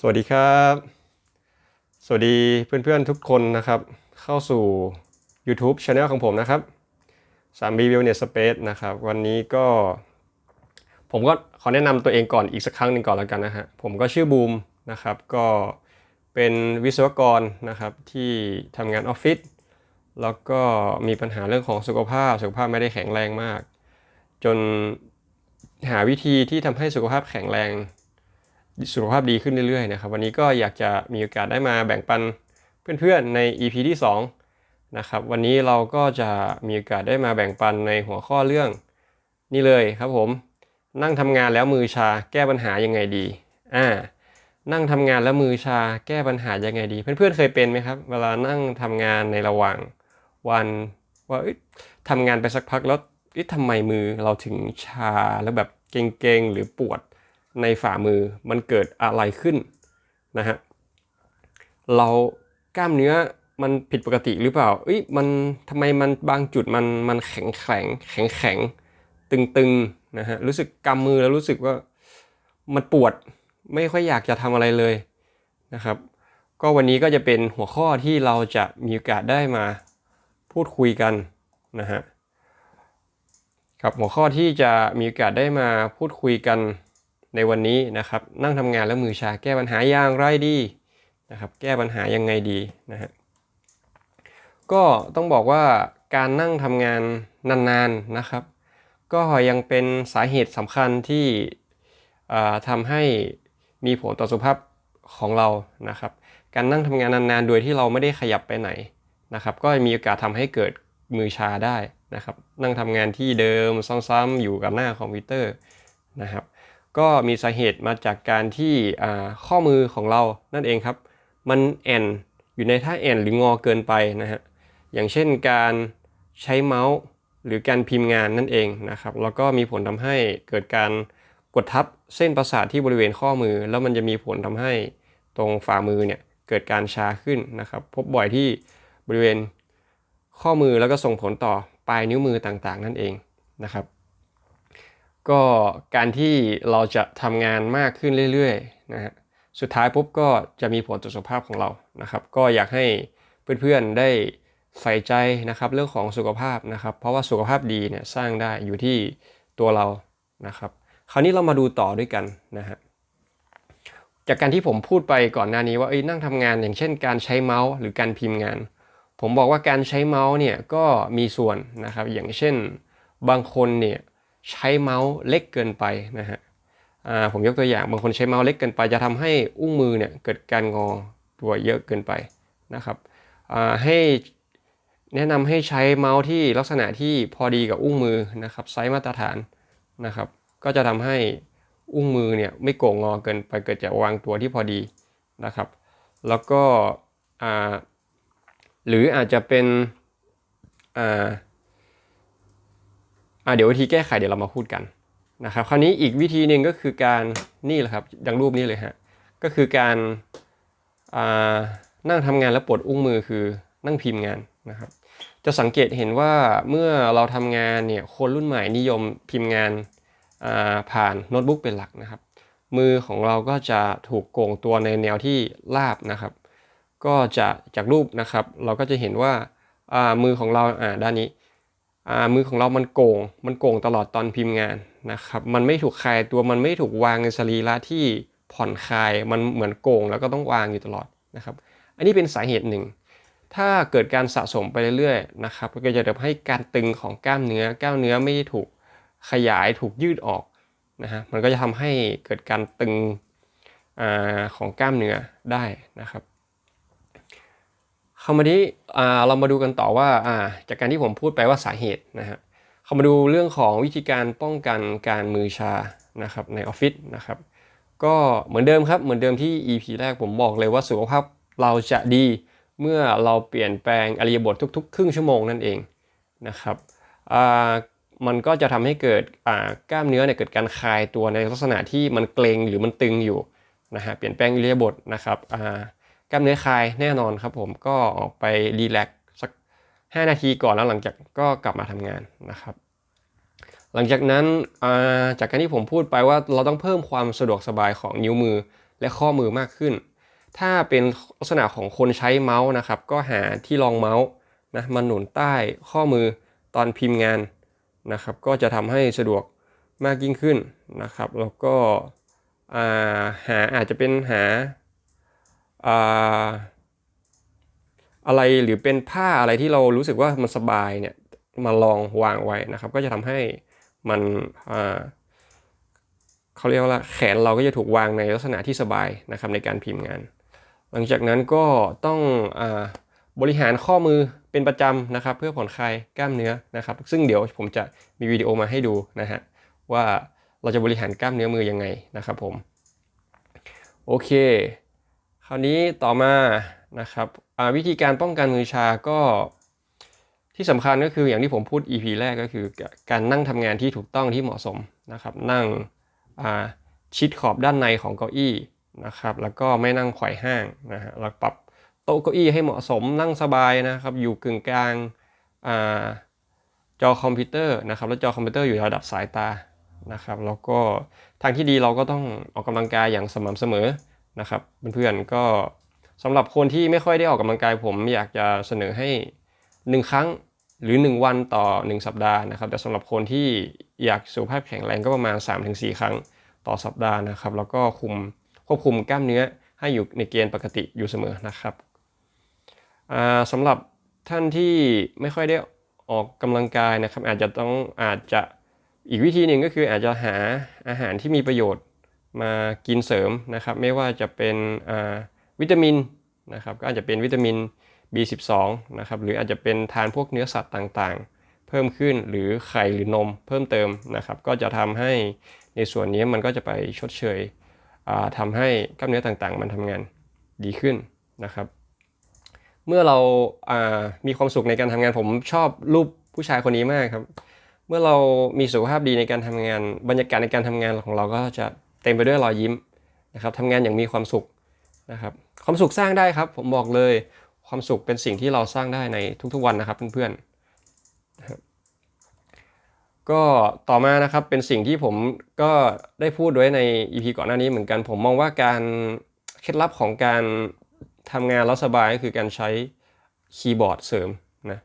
สวัสดีครับ สวัสดีเพื่อนๆทุกคนนะครับ เข้าสู่ YouTube Channel ของผมนะครับ3 b Wellness Space นะครับ วันนี้ก็ ผมก็ขอแนะนำตัวเองก่อนอีกสักครั้งหนึ่งก่อนแล้วกันนะฮะ ผมก็ชื่อบูมนะครับ ก็เป็นวิศวกรนะครับที่ทำงานออฟฟิศแล้วก็มีปัญหาเรื่องของสุขภาพ สุขภาพไม่ได้แข็งแรงมาก จนหาวิธีที่ทำให้สุขภาพแข็งแรง สุขภาพดีขึ้นเรื่อยๆนะครับวันนี้ก็อยากจะมีโอกาสได้มาแบ่งปันเพื่อนๆใน EP ที่ 2 นะครับ วันนี้เราก็จะมีโอกาสได้มาแบ่งปันในหัวข้อเรื่องนี่เลยครับผม นั่งทำงานแล้วมือชาแก้ปัญหายังไงดีอ่านั่งทำงานแล้วมือชาแก้ปัญหายังไงดี เพื่อนๆเคยเป็นไหมครับ เวลานั่งทำงานในระหว่างวันว่าทำงานไปสักพักแล้วทำไมมือเราถึงชาแล้วแบบเกร็งๆหรือปวด ในฝ่ามือมันเกิดอะไรขึ้นนะฮะเรากล้ามเนื้อมันผิดปกติหรือเปล่าเอ้ยมันทำไมมันบางจุดมันมันแข็งแข็งแข็งแข็งตึงตึงนะฮะรู้สึกกำมือแล้วรู้สึกว่ามันปวดไม่ค่อยอยากจะทำอะไรเลยนะครับ ก็วันนี้ก็จะเป็นหัวข้อที่เราจะมีโอกาสได้มาพูดคุยกันนะฮะครับหัวข้อที่จะมีโอกาสได้มาพูดคุยกัน ในวันนี้นะครับ นั่งทำงานแล้วมือชาแก้ปัญหาอย่างไรดีนะครับ แก้ปัญหายังไงดีนะฮะก็ต้องบอกว่าการนั่งทำงานนานๆนะครับ ก็ยังเป็นสาเหตุสำคัญที่ทำให้มีผลต่อสุขภาพของเรานะครับ การนั่งทำงานนานๆ โดยที่เราไม่ได้ขยับไปไหนนะครับ ก็มีโอกาสทำให้เกิดมือชาได้นะครับ นั่งทำงานที่เดิมซ้ำๆอยู่กับหน้าคอมพิวเตอร์นะครับ ก็มีสาเหตุมาจากการที่ข้อมือของเรานั่นเองครับ มันแอนอยู่ในท่าแอนหรืองอเกินไปนะฮะอย่างเช่นการใช้เมาส์หรือการพิมพ์งานนั่นเองนะครับแล้วก็มีผลทำให้เกิดการกดทับเส้นประสาทที่บริเวณข้อมือ แล้วมันจะมีผลทำให้ตรงฝ่ามือเนี่ยเกิดการชาขึ้นนะครับ พบบ่อยที่บริเวณข้อมือแล้วก็ส่งผลต่อปลายนิ้วมือต่างๆ นั่นเองนะครับ ก็การที่เราจะทำงานมากขึ้นเรื่อยๆนะฮะสุดท้ายปุ๊บก็จะมีผลต่อสุขภาพของเรานะครับ ก็อยากให้เพื่อนๆได้ใส่ใจนะครับเรื่องของสุขภาพนะครับ เพราะว่าสุขภาพดีเนี่ยสร้างได้อยู่ที่ตัวเรานะครับ คราวนี้เรามาดูต่อด้วยกันนะฮะจากการที่ผมพูดไปก่อนหน้านี้ว่าเอ้ยนั่งทำงานอย่างเช่น การใช้เมาส์หรือการพิมพ์งาน ผมบอกว่าการใช้เมาส์เนี่ยก็มีส่วนนะครับ อย่างเช่นบางคนเนี่ย ใช้เมาส์เล็กเกินไปนะฮะผมยกตัวอย่างบางคนใช้เมาส์เล็กเกินไป จะทำให้อุ้งมือเนี่ยเกิดการงอตัวเยอะเกินไปนะครับให้แนะนำให้ใช้เมาส์ที่ลักษณะที่พอดีกับอุ้งมือนะครับไซส์มาตรฐานนะครับ ก็จะทำให้อุ้งมือเนี่ยไม่โก่งงอเกินไปเกิดจากวางตัวที่พอดีนะครับ แล้วก็หรืออาจจะเป็นอ่า อ่าเดี๋ยววิธีแก้ไขเดี๋ยวเรามาพูดกันนะครับ คราวนี้อีกวิธีหนึ่งก็คือการนี่แหละครับดังรูปนี้เลยฮะก็คือการนั่งทำงานแล้วปวดอุ้งมือคือนั่งพิมพ์งานนะครับ จะสังเกตเห็นว่าเมื่อเราทำงานเนี่ยคนรุ่นใหม่นิยมพิมพ์งานผ่านโน้ตบุ๊กเป็นหลักนะครับ มือของเราก็จะถูกโก่งตัวในแนวที่ราบนะครับ ก็จะจากรูปนะครับ เราก็จะเห็นว่ามือของเราด้านนี้ มือของเรามันโก่ง มันโก่งตลอดตอนพิมพ์งานนะครับ มันไม่ถูกคลายตัว มันไม่ถูกวางในสรีระที่ผ่อนคลาย มันเหมือนโก่งแล้วก็ต้องวางอยู่ตลอดนะครับ อันนี้เป็นสาเหตุหนึ่ง ถ้าเกิดการสะสมไปเรื่อยๆนะครับ ก็จะทำให้การตึงของกล้ามเนื้อกล้ามเนื้อไม่ถูกขยายถูกยืดออกนะฮะ มันก็จะทำให้เกิดการตึงอของกล้ามเนื้อได้นะครับ คราวนี้เรามาดูกันต่อว่าจากการที่ผมพูดไปว่าสาเหตุนะฮะเข้ามาดูเรื่องของวิธีการป้องกันการมือชานะครับในออฟฟิศนะครับก็เหมือนเดิมครับเหมือนเดิมที่ EP แรกผมบอกเลยว่าสุขภาพเราจะดีเมื่อเราเปลี่ยนแปลงอริยบททุกๆ ครึ่งชั่วโมงนั่นเองนะครับมันก็จะทำให้เกิดกล้ามเนื้อเนี่ยเกิดการคลายตัวในลักษณะที่มันเกร็งหรือมันตึงอยู่นะฮะเปลี่ยนแปลงอริยบทนะครับ กล้ามเนื้อคลายแน่นอนครับผมก็ออกไปรีแลกสัก 5 นาทีก่อนแล้วหลังจากก็กลับมาทำงานนะครับ หลังจากนั้นจากการที่ผมพูดไปว่าเราต้องเพิ่มความสะดวกสบายของนิ้วมือและข้อมือมากขึ้น ถ้าเป็นลักษณะของคนใช้เมาส์นะครับ ก็หาที่รองเมาส์นะมาหนุนใต้ข้อมือตอนพิมพ์งานนะครับ ก็จะทำให้สะดวกมากยิ่งขึ้นนะครับ แล้วก็าหาอาจจะเป็นหา อะไรหรือเป็นผ้าอะไรที่เรารู้สึกว่ามันสบายเนี่ยมาลองวางไว้นะครับ ก็จะทำให้มันเขาเรียกว่าแขนเราก็จะถูกวางในลักษณะที่สบายนะครับในการพิมพ์งาน หลังจากนั้นก็ต้องอบริหารข้อมือเป็นประจำนะครับ เพื่อผ่อนคลายกล้ามเนื้อนะครับ ซึ่งเดี๋ยวผมจะมีวิดีโอมาให้ดูนะฮะว่าเราจะบริหารกล้ามเนื้อมือยังไงนะครับผมโอเค คราวนี้ต่อมานะครับวิธีการป้องกันมือชาก็ที่สำคัญก็คืออย่างที่ผมพูด EP แรกก็คือการนั่งทำงานที่ถูกต้องที่เหมาะสมนะครับ นั่งชิดขอบด้านในของเก้าอี้นะครับ แล้วก็ไม่นั่งไขว่ห้างนะฮะเราปรับโต๊ะเก้าอี้ให้เหมาะสมนั่งสบายนะครับ อยู่กึ่งกลางอาจอคอมพิวเตอร์นะครับ แล้วจอคอมพิวเตอร์อยู่ระดับสายตานะครับ แล้วก็ทางที่ดีเราก็ต้องออกกำลังกายอย่างสม่ำเสมอ นะครับเพื่อนๆก็สำหรับคนที่ไม่ค่อยได้ออกกำลังกายผมอยากจะเสนอให้ 1 ครั้งหรือ 1 วันต่อ 1 สัปดาห์นะครับ แต่สำหรับคนที่อยากสุขภาพแข็งแรงก็ประมาณ 3-4 ครั้งต่อสัปดาห์นะครับ แล้วก็คุมควบคุมกล้ามเนื้อให้อยู่ในเกณฑ์ปกติอยู่เสมอนะครับอ่าสำหรับท่านที่ไม่ค่อยได้ออกกำลังกายนะครับ อาจจะต้องอาจจะอีกวิธีหนึ่งก็คืออาจจะหาอาหารที่มีประโยชน์ มากินเสริมนะครับ ไม่ว่าจะเป็นวิตามินนะครับก็อาจจะเป็นวิตามิน B12 นะครับหรืออาจจะเป็นทานพวกเนื้อสัตว์ต่างๆ เพิ่มขึ้นหรือไข่หรือนมเพิ่มเติมนะครับ ก็จะทำให้ในส่วนนี้มันก็จะไปชดเชยทำให้กล้ามเนื้อต่างๆ มันทำงานดีขึ้นนะครับ เมื่อเราามีความสุขในการทำงานผมชอบรูปผู้ชายคนนี้มากครับ เมื่อเรามีสุขภาพดีในการทำงาน บรรยากาศในการทำงานของเราก็จะ เต็มไปด้วยรอยยิ้มนะครับทำงานอย่างมีความสุขนะครับความสุขสร้างได้ครับผมบอกเลยความสุขเป็นสิ่งที่เราสร้างได้ในทุกๆวันนะครับเพื่อนๆก็ต่อมานะครับเป็นสิ่งที่ผมก็ได้พูดไว้ใน EP ก่อนหน้านี้เหมือนกันผมมองว่าการเคล็ดลับของการทำงานแล้วสบายก็คือการใช้คีย์บอร์ดเสริมนะ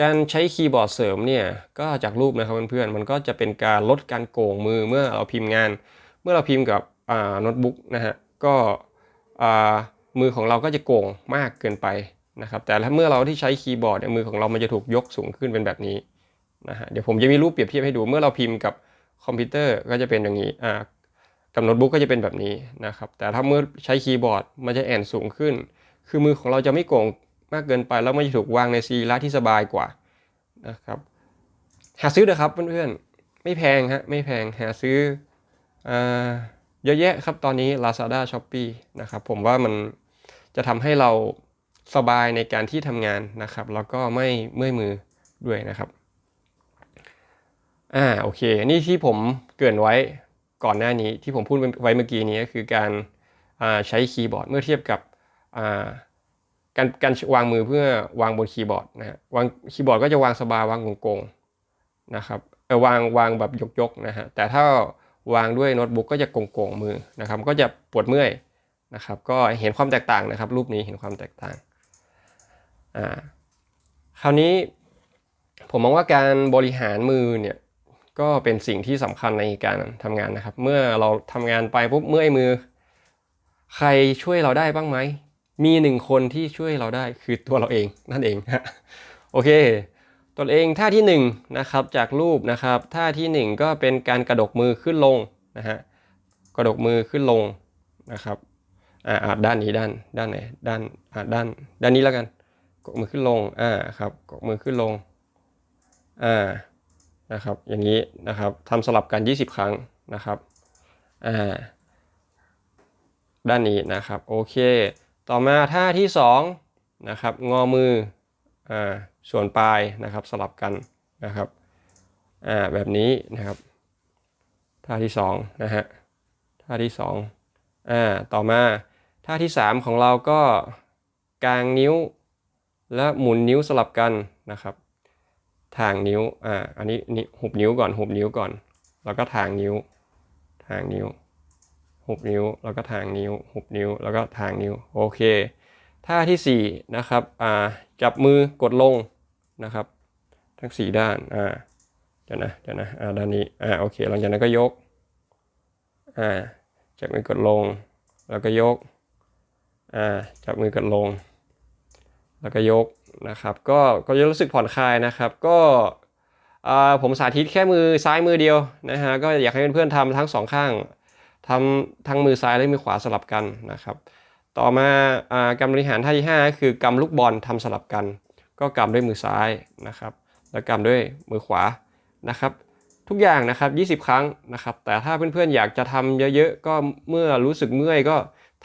การใช้คีย์บอร์ดเสริมเนี่ยก็จากรูปนะครับเพื่อนๆมันก็จะเป็นการลดการโก่งมือเมื่อเราพิมพ์งาน เมื่อเราพิมพ์กับโน้ตบุ๊กนะฮะก็มือของเราก็จะโก่งมากเกินไปนะครับแต่ถ้าเมื่อเราที่ใช้คีย์บอร์ดเนี่ยมือของเรามันจะถูกยกสูงขึ้นเป็นแบบนี้นะฮะเดี๋ยวผมจะมีรูปเปรียบเทียบให้ดูเมื่อเราพิมพ์กับคอมพิวเตอร์ก็จะเป็นอย่างนี้อ่ากับโน้ตบุ๊กก็จะเป็นแบบนี้นะครับแต่ถ้าเมื่อใช้คีย์บอร์ดมันจะแอนสูงขึ้น คือมือของเราจะไม่โก่งมากเกินไป แล้วมันจะถูกวางในซีระที่สบายกว่านะครับหาซื้อเถอะครับเพื่อนๆไม่แพงฮะไม่แพงหาซื้อ เยอะแยะครับตอนนี้ Lazada Shopee นะครับผมว่ามันจะทำให้เราสบายในการที่ทำงานนะครับ แล้วก็ไม่เมื่อยมือด้วยนะครับอ่าโอเค นี่ที่ผมเกริ่นไว้ก่อนหน้านี้ที่ผมพูดไว้เมื่อกี้นี้ก็คือการใช้คีย์บอร์ดเมื่อเทียบกับการการวางมือเพื่อวางบนคีย์บอร์ดนะฮะวางคีย์บอร์ดก็จะวางสบายวางโกงๆนะครับวางวางแบบยกๆนะฮะแต่ถ้า วางด้วยโน้ตบุ๊กก็จะโก่งๆมือนะครับ ก็จะปวดเมื่อยนะครับ ก็เห็นความแตกต่างนะครับ รูปนี้เห็นความแตกต่างอ่าคราวนี้ผมมองว่าการบริหารมือเนี่ยก็เป็นสิ่งที่สำคัญในการทำงานนะครับ เมื่อเราทำงานไปปุ๊บเมื่อยมือ ใครช่วยเราได้บ้างไหม มีหนึ่งคนที่ช่วยเราได้คือตัวเราเองนั่นเองฮะโอเค ตัวเองท่าที่1นนะครับจากรูปนะครับท่าที่ 1 ก็เป็นการกระดกมือขึ้นลงนะฮะกระดกมือขึ้นลงนะครับอ่าด้านนี้ด้านด้านไหนด้านอ่าด้านด้านนี้แล้วกันกดมือขึ้นลงอ่าครับกดมือขึ้นลงอ่านะครับอย่างนี้นะครับทำสลับกัน 20 ครั้งนะครับอ่าด้านนี้นะครับโอเค ต่อมาท่าที่2นะครับงอมืออ่า ส่วนปลายนะครับสลับกันนะครับอ่าแบบนี้นะครับท่าที่2นะฮะท่าที่2อ่าต่อมาท่าที่ 3 ของเราก็กางนิ้ว และหมุนนิ้วสลับกันนะครับทางนิ้วอ่าอันนี้นี่หุบนิ้วก่อนหุบนิ้วก่อน แล้วก็ทางนิ้ว ทางนิ้วหุบนิ้วแล้วก็ทางนิ้วหุบนิ้วแล้วก็ทางนิ้วโอเค ท่าที่4นะครับอ่าจับมือกดลงนะครับ ทั้ง 4 ด้านอ่าเดี๋ยวนะเดี๋ยวนะอ่าด้านนี้อ่าโอเค หลังจากนั้นก็ยกอ่าจับมือกดลง แล้วก็ยกอ่าจับมือกดลง แล้วก็ยกนะครับก็ก็จะรู้สึกผ่อนคลายนะครับ ก็อ่าผมสาธิตแค่มือซ้ายมือเดียวนะฮะก็อยากให้เพื่อนๆทำทั้งสองข้างทำทั้งมือซ้ายและมือขวาสลับกันนะครับ ต่อมาอ่ากำบริหารท่าที่5ก็คือกำลูกบอลทำสลับกัน ก็กำด้วยมือซ้ายนะครับแล้วกำด้วยมือขวานะครับทุกอย่างนะครับ 20 ครั้งนะครับ แต่ถ้าเพื่อนๆอยากจะทำเยอะๆ ก็เมื่อรู้สึกเมื่อยก็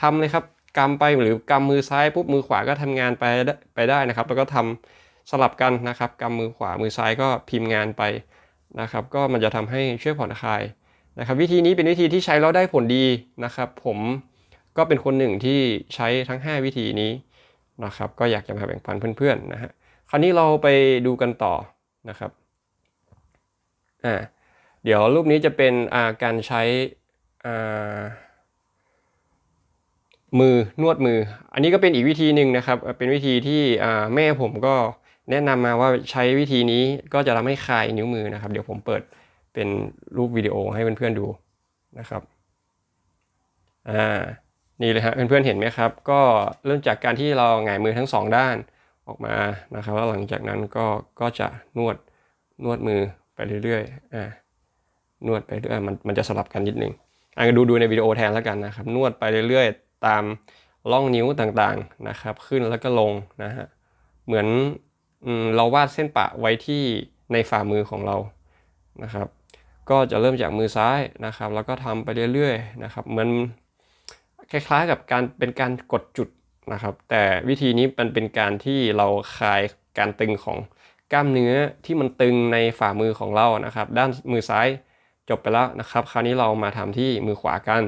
ทำเลยครับกำไปหรือกำมือซ้ายปุ๊บมือขวาก็ทำงานไปได้ไปได้นะครับ แล้วก็ทำสลับกันนะครับกำมือขวามือซ้ายก็พิมพ์งานไปนะครับ ก็มันจะทำให้ช่วยผ่อนคลายนะครับ วิธีนี้เป็นวิธีที่ใช้แล้วได้ผลดีนะครับ ผม ก็เป็นคนหนึ่งที่ใช้ทั้ง 5 วิธีนี้นะครับ ก็อยากจะมาแบ่งปันเพื่อนๆนะฮะคราวนี้เราไปดูกันต่อนะครับอ่าเดี๋ยวรูปนี้จะเป็นอาการใช้อ่ามือนวดมือ อันนี้ก็เป็นอีกวิธีหนึ่งนะครับ เป็นวิธีที่แม่ผมก็แนะนำมาว่าใช้วิธีนี้ก็จะทำให้คลายนิ้วมือนะครับ เดี๋ยวผมเปิดเป็นรูปวิดีโอให้เพื่อนๆดูนะครับอ่า นี่เลยฮะเพื่อนๆเห็นไหมครับ ก็เริ่มจากการที่เราหงายมือทั้งสองด้านออกมานะครับแล้วหลังจากนั้นก็ก็จะนวดนวดมือไปเรื่อยๆอ่านวดไปเรื่อยมันมันจะสลับกันนิดนึงอะดูดูในวิดีโอแทนแล้วกันนะครับ นวดไปเรื่อยๆ ตามร่องนิ้วต่างๆนะครับ ขึ้นแล้วก็ลงนะฮะเหมือนเราวาดเส้นปะไว้ที่ในฝ่ามือของเรานะครับ ก็จะเริ่มจากมือซ้ายนะครับ แล้วก็ทำไปเรื่อยๆนะครับเหมือน คล้ายๆกับการเป็นการกดจุดนะครับ แต่วิธีนี้มันเป็นการที่เราคลายการตึงของกล้ามเนื้อที่มันตึงในฝ่ามือของเรานะครับ ด้านมือซ้ายจบไปแล้วนะครับ คราวนี้เรามาทำที่มือขวากัน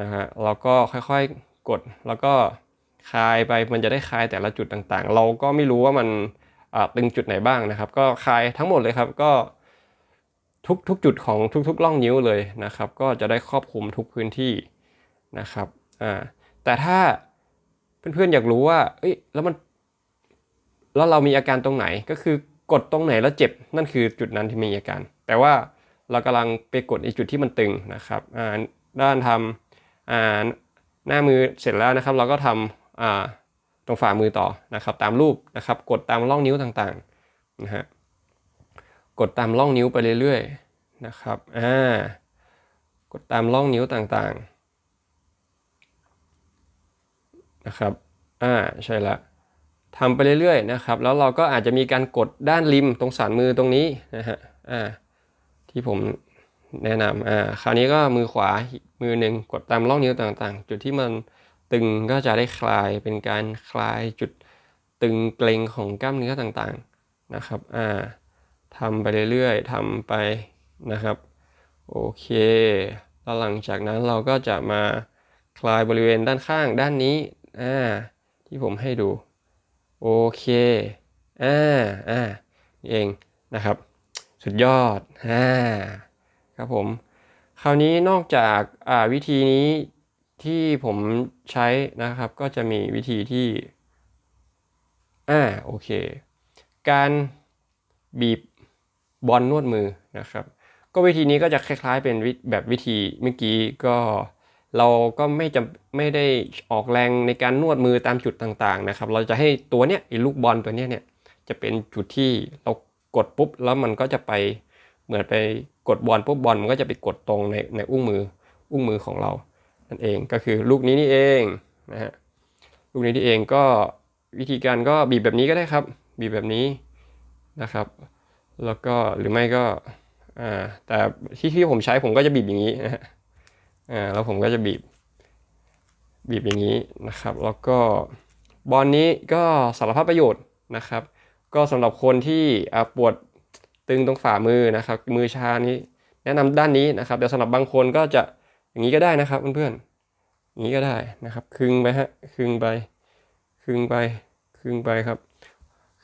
นะฮะเราก็ค่อยๆกดแล้วก็คลายไปมันจะได้คลายแต่ละจุดต่างๆ เราก็ไม่รู้ว่ามันตึงจุดไหนบ้างนะครับ ก็คลายทั้งหมดเลยครับก็ทุกทุกจุดของทุกๆร่องนิ้วเลยนะครับ ก็จะได้ครอบคลุมทุกพื้นที่ นะครับอ่าแต่ถ้าเพื่อนๆอยากรู้ว่าเอ้ยแล้วมันแล้วเรามีอาการตรงไหนก็คือกดตรงไหนแล้วเจ็บนั่นคือจุดนั้นที่มีอาการ แต่ว่าเรากำลังไปกดในจุดที่มันตึงนะครับอ่าด้านทำอ่าหน้ามือเสร็จแล้วนะครับ เราก็ทำอ่าตรงฝ่ามือต่อนะครับ ตามรูปนะครับ กดตามร่องนิ้วต่างๆนะฮะกดตามร่องนิ้วไปเรื่อยๆนะครับอ่ากดตามร่องนิ้วต่างๆ นะครับ อ่า ใช่ละทำไปเรื่อยๆนะครับ แล้วเราก็อาจจะมีการกดด้านริมตรงสันมือตรงนี้นะฮะ อ่า ที่ผมแนะนำอ่า คราวนี้ก็มือขวามือหนึ่งกดตามร่องนิ้วต่างๆ จุดที่มันตึงก็จะได้คลาย เป็นการคลายจุดตึงเกร็งของกล้ามเนื้อต่างๆนะครับ อ่าทำไปเรื่อยๆทำไปนะครับ โอเค แล้วหลังจากนั้นเราก็จะมาคลายบริเวณด้านข้างด้านนี้ อ่าที่ผมให้ดูโอเคอ่าอ่านี่เองนะครับ สุดยอดอ่าครับผม คราวนี้นอกจากอ่าวิธีนี้ที่ผมใช้นะครับ ก็จะมีวิธีที่อ่าโอเค การบีบบอลนวดมือนะครับ ก็วิธีนี้ก็จะคล้ายๆเป็นแบบวิธีเมื่อกี้ก็ เราก็ไม่จำไม่ได้ออกแรงในการนวดมือตามจุดต่างๆนะครับ เราจะให้ตัวเนี้ยไอ้ลูกบอลตัวเนี้ยเนี่ยจะเป็นจุดที่เรากดปุ๊บแล้วมันก็จะไปเหมือนไปกดบอลปุ๊บบอลมันก็จะไปกดตรงในในอุ้งมืออุ้งมือของเรานั่นเองก็คือลูกนี้นี่เองนะฮะลูกนี้นี่เองก็วิธีการก็บีบแบบนี้ก็ได้ครับ บีบแบบนี้นะครับ แล้วก็หรือไม่ก็อ่าแต่ที่ที่ผมใช้ผมก็จะบีบอย่างนี้นะฮะ อ่าแล้วผมก็จะบีบ บีบอย่างนี้นะครับ แล้วก็บอลนี้ก็สารพัดประโยชน์นะครับ ก็สำหรับคนที่ปวดตึงตรงฝ่ามือนะครับ มือชานี้แนะนำด้านนี้นะครับแต่สำหรับบางคนก็จะอย่างนี้ก็ได้นะครับเพื่อนๆอย่างนี้ก็ได้นะครับ คึงไปฮะคึงไปคึงไปคึงไปครับ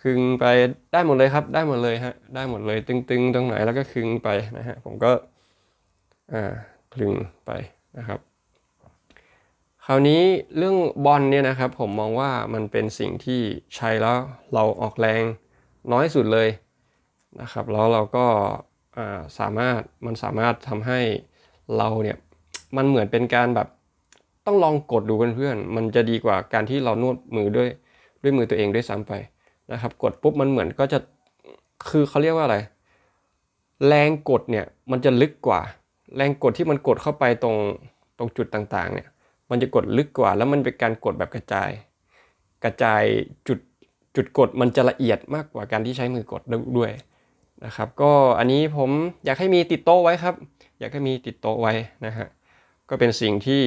คึงไปได้หมดเลยครับ ได้หมดเลยฮะได้หมดเลย ตึงๆตรงไหนแล้วก็คึงไปนะฮะผมก็อ่า คลึงไปนะครับ คราวนี้เรื่องบอลเนี่ยนะครับผมมองว่ามันเป็นสิ่งที่ใช้แล้วเราออกแรงน้อยสุดเลยนะครับ แล้วเราก็าสามารถมันสามารถทำให้เราเนี่ยมันเหมือนเป็นการแบบต้องลองกดดูเพื่อนๆ มันจะดีกว่าการที่เรานวดมือด้วยด้วยมือตัวเองด้วยซ้ำไปนะครับ กดปุ๊บมันเหมือนก็จะคือเขาเรียกว่าอะไร แรงกดเนี่ยมันจะลึกกว่า แรงกดที่มันกดเข้าไปตรงตรงจุดต่างๆเนี่ยมันจะกดลึกกว่า แล้วมันเป็นการกดแบบกระจาย กระจายจุดจุดกดมันจะละเอียดมากกว่าการที่ใช้มือกดด้วยนะครับ ก็อันนี้ผมอยากให้มีติดโต๊ะไว้ครับ อยากให้มีติดโต๊ะไว้นะฮะก็เป็นสิ่งที่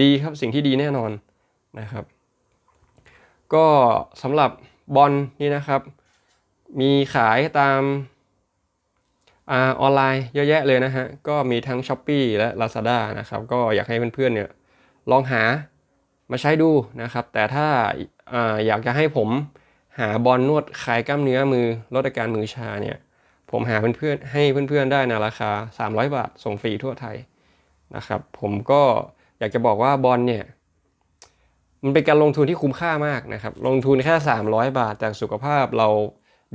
ดีครับสิ่งที่ดีแน่นอนนะครับ ก็สำหรับบอลนี่นะครับ มีขายตาม ออนไลน์เยอะแยะเลยนะฮะ ก็มีทั้ง s h อ p e e และ Lazada นะครับ ก็อยากให้เพื่อนๆเนี่ยลองหามาใช้ดูนะครับ แต่ถ้าอาอยากจะให้ผมหาบอลนวดคลายกล้ามเนื้อมือลดอาการมือชาเนี่ย ผมหาเพื่อนๆให้เพื่อนๆได้ในราคา 300 บาท ส่งฟรีทั่วไทยนะครับ ผมก็อยากจะบอกว่าบอลเนี่ยมันเป็นการลงทุนที่คุ้มค่ามากนะครับ ลงทุนแค่ 300 บาทแต่สุขภาพเรา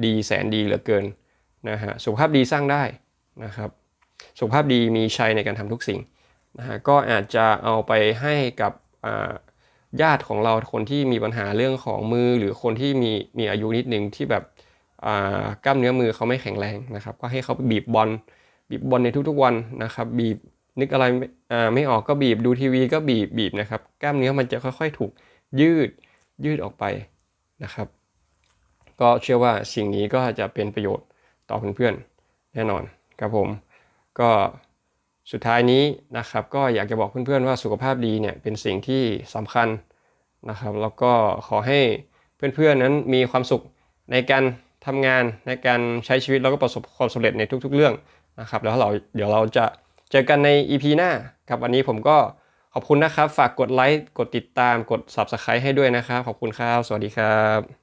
ดีแสนดีเหลือเกิน นะฮะสุขภาพดีสร้างได้นะครับสุขภาพดีมีชัยในการทำทุกสิ่งนะฮะก็อาจจะเอาไปให้กับญาติของเราคนที่มีปัญหาเรื่องของมือหรือคนที่มีมีอายุนิดนึงที่แบบกล้ามเนื้อมือเขาไม่แข็งแรงนะครับ ก็ให้เขาบีบบอลบีบบอลในทุกๆวันนะครับ บีบนึกอะไรไม่ไม่ออกก็บีบดูทีวีก็บีบบีบนะครับ กล้ามเนื้อมันจะค่อยๆ ถูกยืดยืดออกไปนะครับ ก็เชื่อว่าสิ่งนี้ก็จะเป็นประโยชน์ ต่อเพื่อนๆแน่นอนครับผมก็สุดท้ายนี้นะครับก็อยากจะบอกเพื่อนๆว่าสุขภาพดีเนี่ยเป็นสิ่งที่สำคัญนะครับแล้วก็ขอให้เพื่อนๆนั้นมีความสุขในการทำงานในการใช้ชีวิตแล้วก็ประสบความสำเร็จในทุกๆเรื่องนะครับแล้วเราเดี๋ยวเราจะเจอกันใน EP หน้าครับวันนี้ผมก็ขอบคุณนะครับ ฝากกดไลค์กดติดตามกด Subscribe ให้ด้วยนะครับ ขอบคุณครับ สวัสดีครับ